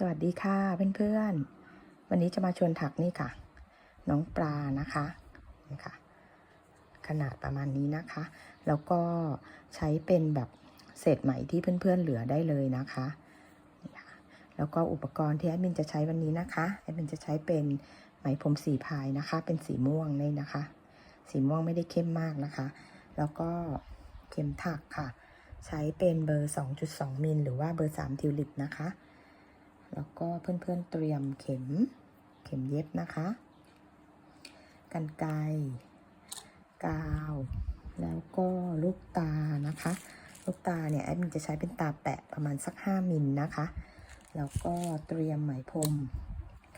สวัสดีค่ะเพื่อนๆ วันนี้จะมาชวนถักนี่ค่ะ น้องปลานะคะนี่ค่ะ ขนาดประมาณนี้นะคะ แล้วก็ใช้เป็นแบบเศษไหมที่เพื่อนๆเหลือได้เลยนะคะนี่ค่ะแล้วก็อุปกรณ์ที่แอดมินจะใช้วันนี้นะคะแอดมินจะใช้เป็นไหมพรมสีพายนะคะ เป็นสีม่วงนี่นะคะ สีม่วงไม่ได้เข้มมากนะคะ แล้วก็เข็มถักค่ะ ใช้เป็นเบอร์ 2.2 มิลหรือว่าเบอร์ 3 ทิวลิปนะคะ แล้วก็เพื่อนๆเตรียมเข็มเข็มเย็บนะคะ กันไกกาว แล้วก็ลูกตานะคะ ลูกตาเนี่ยแอดมินจะใช้เป็นตาแปะประมาณสัก 5มิลนะคะ แล้วก็เตรียมไหมพรม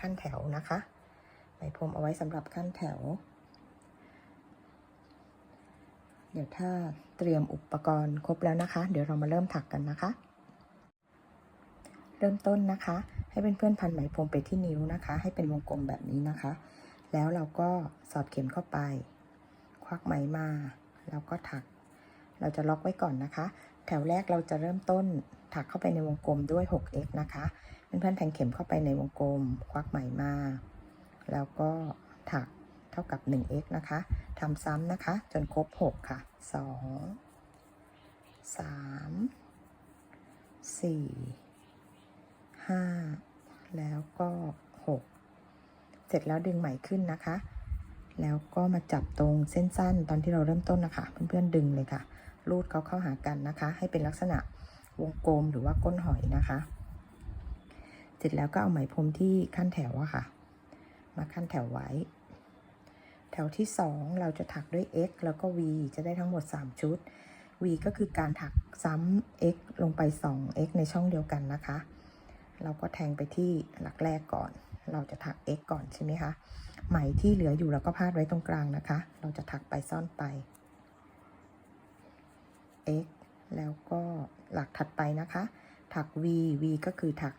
ขั้นแถวนะคะ ไหมพรมเอาไว้สำหรับขั้นแถว เดี๋ยวถ้าเตรียมอุปกรณ์ครบแล้วนะคะ เดี๋ยวเรามาเริ่มถักกันนะคะ เริ่มต้นนะคะ ให้เป็นเพื่อนพันไหมพรมไปที่นิ้วนะคะ ให้เป็นวงกลมแบบนี้นะคะ แล้วเราก็สอดเข็มเข้าไป ควักไหมมา แล้วก็ถัก เราจะล็อกไว้ก่อนนะคะ แถวแรกเราจะเริ่มต้นถักเข้าไปในวงกลมด้วย 6x นะคะเพื่อนๆแทงเข็มเข้าไปในวงกลม ควักไหมมา แล้วก็ถักเท่ากับ 1x นะคะทำซ้ำนะคะ จนครบ 6 ค่ะ 2 3 4 5แล้วก็6เสร็จแล้วดึงไหมขึ้นนะคะ แล้วก็มาจับตรงเส้นสั้นตอนที่เราเริ่มต้นนะคะ เพื่อนๆดึงเลยค่ะ รูดเขาเข้าหากันนะคะ ให้เป็นลักษณะวงกลมหรือว่าก้นหอยนะคะ เสร็จแล้วก็เอาไหมพรมที่ขั้นแถวอะค่ะ มาขั้นแถวไว้ แถวที่ 2 เราจะถักด้วย x แล้วก็ v จะได้ทั้งหมด 3 ชุด v ก็คือการถักซ้ำ x ลงไป 2x ในช่องเดียวกันนะคะ เราก็แทงไปที่หลักแรกก่อน เราจะถัก x ก่อนใช่ไหมคะไหมที่เหลืออยู่เราก็พาดไว้ตรงกลางนะคะ เราจะถักไปซ่อนไป x แล้วก็หลักถัดไปนะคะ ถัก v v ก็คือถัก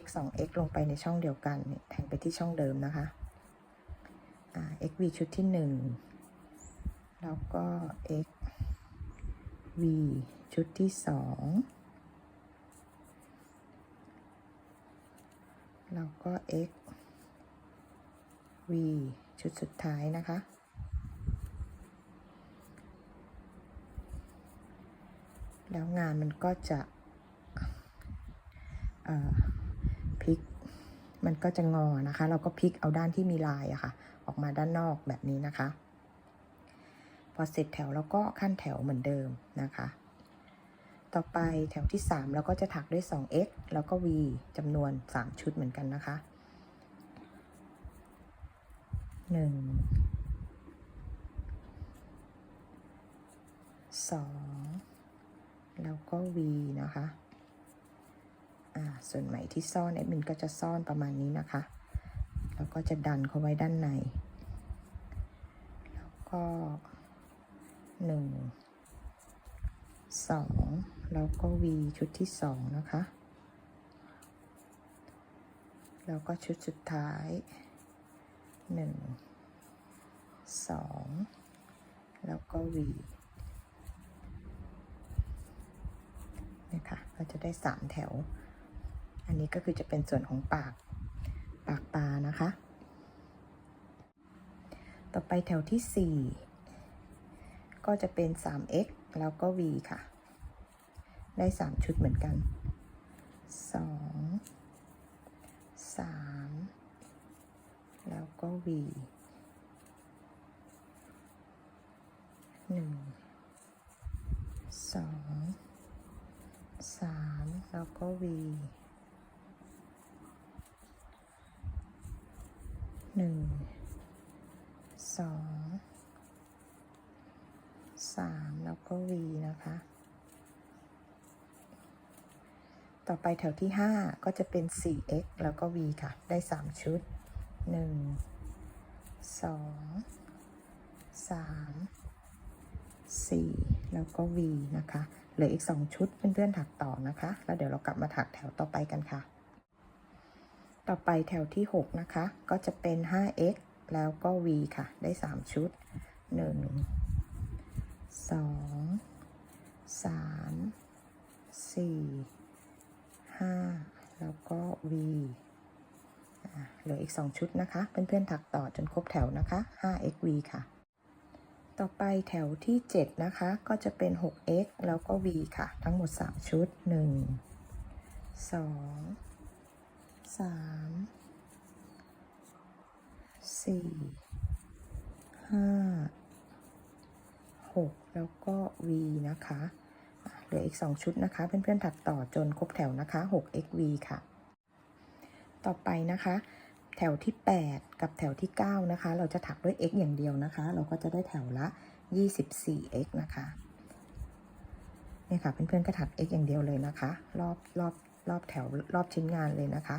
x 2 x ลงไปในช่องเดียวกันแทงไปที่ช่องเดิมนะคะ x v ชุดที่ 1 แล้วก็ x v ชุดที่ 2 แล้วก็ x v ชุดสุดท้ายนะคะ แล้วงานมันก็จะพลิก มันก็จะงอนะคะ เราก็พลิกเอาด้านที่มีลายอะค่ะ ออกมาด้านนอกแบบนี้นะคะ พอเสร็จแถวแล้วก็ขั้นแถวเหมือนเดิมนะคะ ต่อไปแถวที่ 3 เราก็จะถักด้วย 2x แล้วก็ v จำนวน 3 ชุดเหมือนกันนะคะ 1 2 แล้วก็ v นะคะอ่าส่วนไหมที่ซ่อนแอดมินก็จะซ่อนประมาณนี้นะคะ แล้วก็จะดันเข้าไว้ด้านใน แล้วก็หนึ่งสอง แล้วก็ V ชุดที่สองนะคะ แล้วก็ชุดสุดท้ายหนึ่งสองแล้วก็ V นะคะเราจะได้สามแถว อันนี้ก็คือจะเป็นส่วนของปากปากปลานะคะ ต่อไปแถวที่4ก็จะเป็น 3x แล้วก็ v ค่ะ ได้3ชุดเหมือนกัน2 3แล้วก็ v 1 2 3แล้วก็ v หนึ่งสองสามแล้วก็ V นะคะ ต่อไปแถวที่ 5 ก็จะเป็น 4x แล้วก็ V ค่ะ ได้ 3 ชุด 1 2 3 4 แล้วก็ V นะคะ เหลืออีก 2 ชุดเพื่อนๆถักต่อนะคะ แล้วเดี๋ยวเรากลับมาถักแถวต่อไปกันค่ะ ต่อไปแถวที่ 6 นะคะ ก็จะเป็น 5x แล้วก็ v ค่ะ ได้ 3 ชุด 1 2 3 4 5 แล้วก็ V เหลืออีก 2 ชุดนะคะ เพื่อนๆถักต่อจนครบแถวนะคะ 5xv ค่ะ ต่อไปแถวที่ 7 นะคะ ก็จะเป็น 6x แล้วก็ v ค่ะ ทั้งหมด 3 ชุด 1 2 3 4 5 6 แล้วก็ v นะคะ เหลืออีก 2 ชุดนะคะ เพื่อนๆถักต่อจนครบแถวนะคะ 6xv ค่ะ ต่อไปนะคะ แถวที่ 8 กับแถวที่ 9 นะคะ เราจะถักด้วย x อย่างเดียวนะคะ เราก็จะได้แถวละ 24x นะคะเนี่ยค่ะเพื่อนๆก็ถัก x อย่างเดียวเลยนะคะ รอบรอบรอบแถวรอบชิ้นงานเลยนะคะ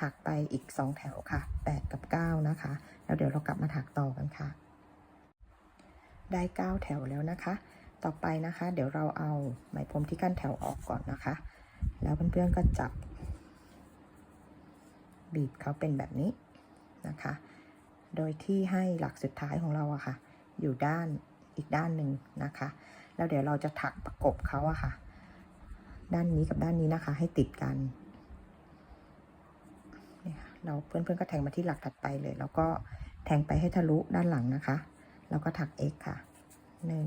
ถักไปอีก 2 แถวค่ะ 8 กับ 9 นะคะ แล้วเดี๋ยวเรากลับมาถักต่อกันค่ะ ได้ 9 แถวแล้วนะคะ ต่อไปนะคะ เดี๋ยวเราเอาไหมพรมที่กั้นแถวออกก่อนนะคะ แล้วเพื่อนๆก็จับ บีบเขาเป็นแบบนี้นะคะ โดยที่ให้หลักสุดท้ายของเราอะคะ่ะ อยู่ด้านอีกด้านหนึ่งนะคะ แล้วเดี๋ยวเราจะถักประกบเขาอะคะ่ะ ด้านนี้กับด้านนี้นะคะ ให้ติดกันเราเพื่อนๆก็แทงมาที่หลักถัดไปเลย แล้วก็แทงไปให้ทะลุด้านหลังนะคะ แล้วก็ถัก x ค่ะหนึ่ง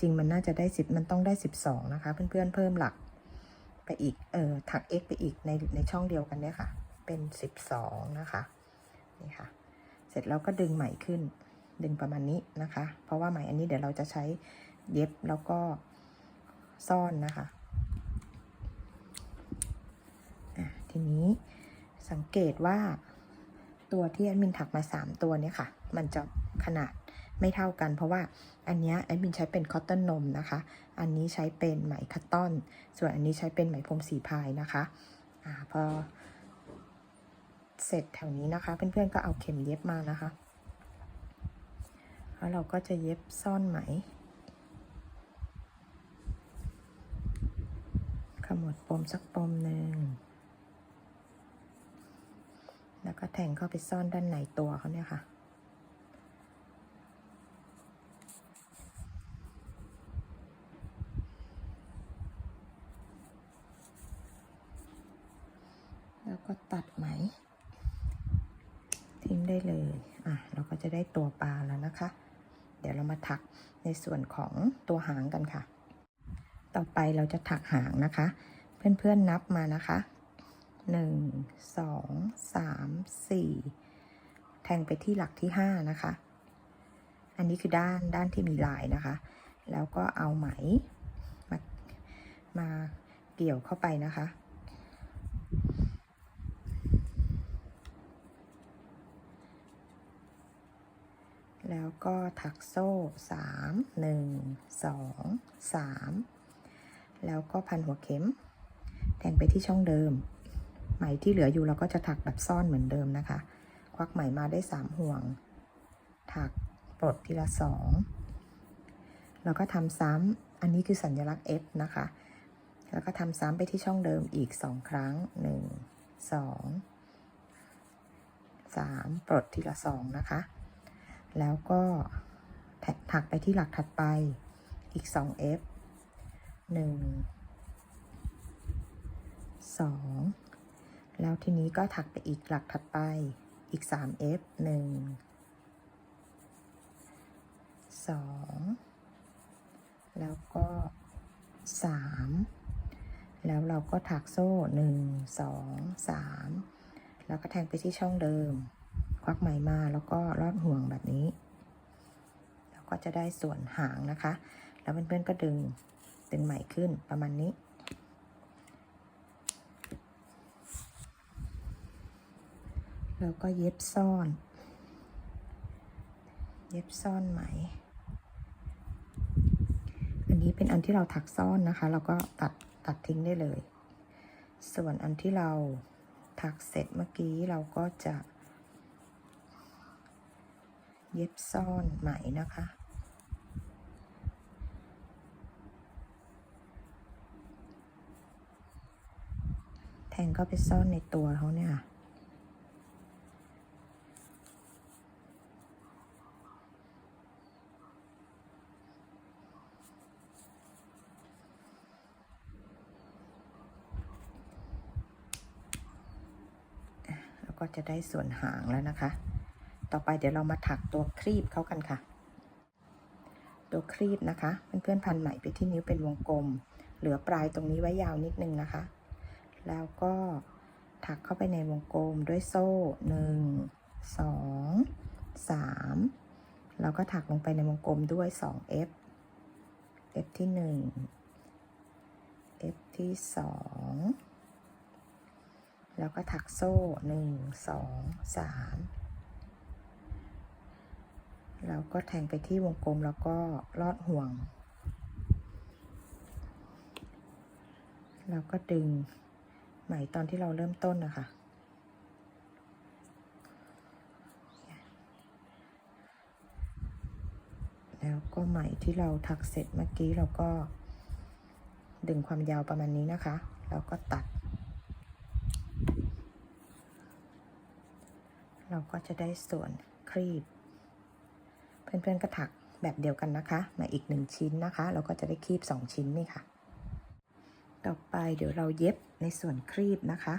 จริงมันน่าจะได้สิบมันต้องได้สิบสองนะคะ เพื่อนๆเพิ่มหลักไปอีก เออถัก x ไปอีกในในช่องเดียวกันเนี่ยค่ะ เป็นสิบสองนะคะ นี่ค่ะ เสร็จแล้วก็ดึงไหมขึ้น ดึงประมาณนี้นะคะ เพราะว่าไหมอันนี้เดี๋ยวเราจะใช้เย็บแล้วก็ซ่อนนะคะอะทีนี้สังเกตว่าตัวที่แอดมินถักมา 3 ตัวเนี่ยค่ะ มันจะขนาด ไม่เท่ากัน เพราะว่าอันนี้แอดมินใช้เป็นคอตตอนนมนะคะ อันนี้ใช้เป็นไหมคัตตอน ส่วนอันนี้ใช้เป็นไหมพรมสีพายนะคะอ่าพอเสร็จแถวนี้นะคะ เพื่อนๆก็เอาเข็มเย็บมานะคะ แล้วเราก็จะเย็บซ่อนไหม ขมวดปมสักปมหนึ่ง แล้วก็แทงเข้าไปซ่อนด้านในตัวเขาเนี่ยค่ะ แล้วก็ตัดไหม ทิ้ง ได้เลย อะ เราก็จะได้ตัวปลาแล้วนะคะ เดี๋ยวเรามาถักในส่วนของตัวหางกันค่ะ ต่อไปเราจะถักหางนะคะ เพื่อนๆนับมานะคะหนึ่งสองสามสี่แทงไปที่หลักที่ห้านะคะ อันนี้คือด้านด้านที่มีลายนะคะ แล้วก็เอาไหมมามาเกี่ยวเข้าไปนะคะ แล้วก็ถักโซ่สามหนึ่งสองสามแล้วก็พันหัวเข็ม แทงไปที่ช่องเดิม ไหมที่เหลืออยู่เราก็จะถักแบบซ่อนเหมือนเดิมนะคะ ควักไหมมาได้สามห่วง ถักปลดทีละสองแล้วก็ทำซ้ำอันนี้คือสัญลักษณ์ F นะคะ แล้วก็ทำซ้ำไปที่ช่องเดิมอีกสองครั้งหนึ่งสองสามปลดทีละสองนะคะ แล้วก็ถักไปที่หลักถัดไปอีก 2f 1 2 แล้วทีนี้ก็ถักไปอีกหลักถัดไปอีก 3f 1 2 แล้วก็ 3 แล้วเราก็ถักโซ่ 1 2 3 แล้วก็แทงไปที่ช่องเดิม ควักไหมมาแล้วก็รอดห่วงแบบนี้แล้วก็จะได้ส่วนหางนะคะ แล้วเพื่อนๆก็ดึงดึงไหมขึ้นประมาณนี้ แล้วก็เย็บซ่อน เย็บซ่อนไหม อันนี้เป็นอันที่เราถักซ่อนนะคะ เราก็ตัดตัดทิ้งได้เลย ส่วนอันที่เราถักเสร็จเมื่อกี้เราก็จะ เย็บซ่อนไหมนะคะ แทงเข้าไปซ่อนในตัวเขาเนี่ยแล้วก็จะได้ส่วนหางแล้วนะคะ ต่อไปเดี๋ยวเรามาถักตัวครีบเขากันค่ะ ตัวครีบนะคะเพื่อนๆพันไหม่ไปที่นิ้วเป็นวงกลม เหลือปลายตรงนี้ไว้ยาวนิดนึงนะคะ แล้วก็ถักเข้าไปในวงกลมด้วยโซ่หนึ่งสองสามแล้วก็ถักลงไปในวงกลมด้วย 2F F ที่ 1 F ที่ 2 แล้วก็ถักโซ่ 1 2 3 แล้วก็แทงไปที่วงกลมแล้วก็ลอดห่วง แล้วก็ดึงไหมตอนที่เราเริ่มต้นนะคะแล้วก็ไหมที่เราถักเสร็จเมื่อกี้เราก็ดึงความยาวประมาณนี้นะคะ แล้วก็ตัด เราก็จะได้ส่วนครีบ เพื่อนๆก็ถักแบบเดียวกันนะคะ มาอีกหนึ่งชิ้นนะคะ เราก็จะได้ครีบสองชิ้นนี่ค่ะ ต่อไปเดี๋ยวเราเย็บในส่วนครีบนะคะ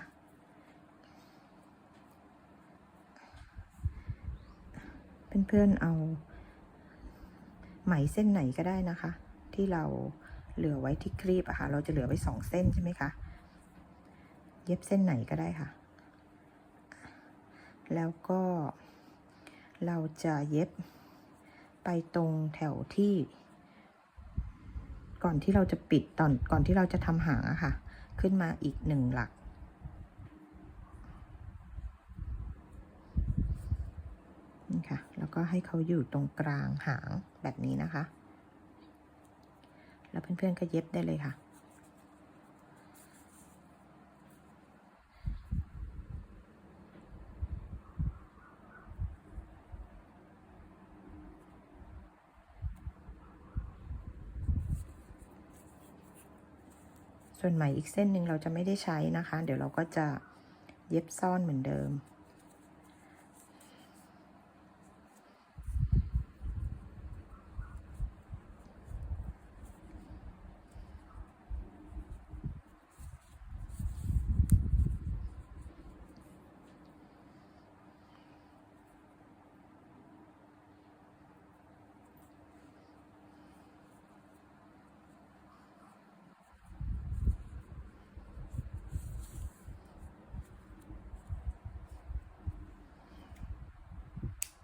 เพื่อนๆเอาไหมเส้นไหนก็ได้นะคะ ที่เราเหลือไว้ที่ครีบอะค่ะ เราจะเหลือไว้สองเส้นใช่ไหมคะ เย็บเส้นไหนก็ได้ค่ะ แล้วก็เราจะเย็บ ไปตรงแถวที่ ก่อนที่เราจะปิดตอนก่อนที่เราจะทำหางอะค่ะ ขึ้นมาอีกหนึ่งหลัก นี่ค่ะ แล้วก็ให้เขาอยู่ตรงกลางหางแบบนี้นะคะ แล้วเพื่อนๆก็เย็บได้เลยค่ะ ส่วนไหมอีกเส้นหนึ่งเราจะไม่ได้ใช้นะคะ เดี๋ยวเราก็จะเย็บซ่อนเหมือนเดิม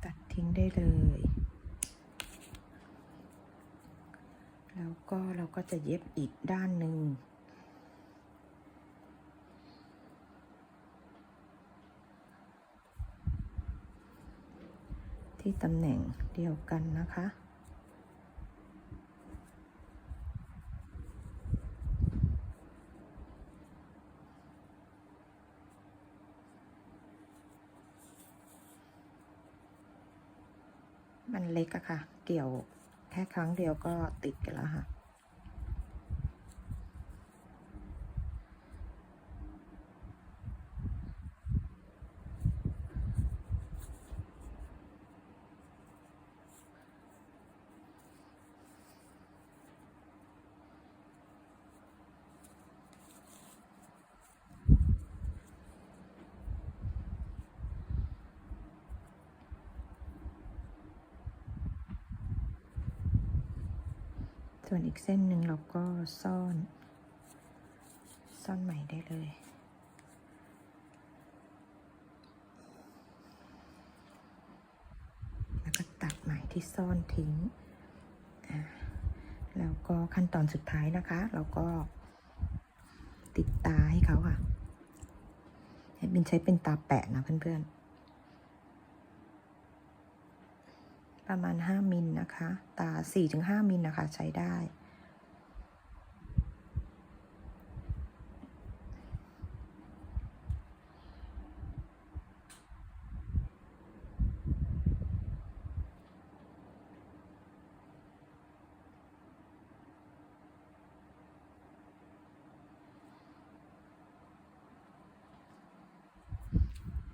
ตัด ทิ้งได้เลย แล้วก็เราก็จะเย็บอีกด้านหนึ่งที่ตำแหน่งเดียวกันนะคะ มันเล็กอะค่ะ เกี่ยวแค่ครั้ง เดียวก็ติดกันแล้วค่ะ ส่วนอีกเส้นหนึ่งเราก็ซ่อน ซ่อนใหม่ได้เลย แล้วก็ตัดไหม่ที่ซ่อนทิ้ง แล้วก็ขั้นตอนสุดท้ายนะคะ เราก็ติดตาให้เขาค่ะ ให้บินใช้เป็นตาแปะนะเพื่อนๆ ประมาณ 5 มิลนะคะ ตา 4-5 มิลนะคะ ใช้ได้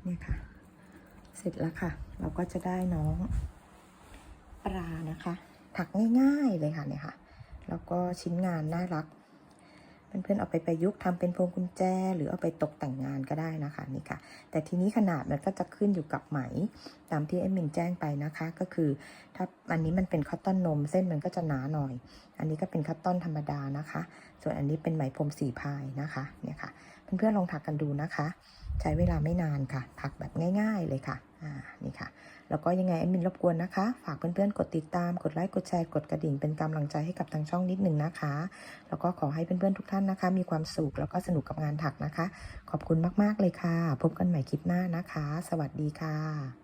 เนี่ยค่ะ เสร็จแล้วค่ะ เราก็จะได้น้อง ปลานะคะ ถักง่ายๆเลยค่ะเนี่ยค่ะ แล้วก็ชิ้นงานน่ารัก เพื่อนๆเอาไปประยุกต์ทำเป็นพวงกุญแจ หรือเอาไปตกแต่งงานก็ได้นะคะนี่ค่ะ แต่ทีนี้ขนาดมันก็จะขึ้นอยู่กับไหม ตามที่เอดมินแจ้งไปนะคะ ก็คือถ้าอันนี้มันเป็นคอตตอนนม เส้นมันก็จะหนาหน่อย อันนี้ก็เป็นคอตตอนธรรมดานะคะ ส่วนอันนี้เป็นไหมพรมสีพายนะคะเนี่ยค่ะ เพื่อนๆลองถักกันดูนะคะ ใช้เวลาไม่นานค่ะ ถักแบบง่าย ๆเลยค่ะ อ่านี่ค่ะ แล้วก็ยังไงแอดมินรบกวนนะคะ ฝากเพื่อนๆ กดติดตาม กดไลค์ กดแชร์ กดกระดิ่ง เป็นกำลังใจให้กับทางช่องนิดนึงนะคะ แล้วก็ขอให้เพื่อนๆ ทุกท่านนะคะ มีความสุขแล้วก็สนุกกับงานถักนะคะ ขอบคุณมากๆเลยค่ะ พบกันใหม่คลิปหน้านะคะ สวัสดีค่ะ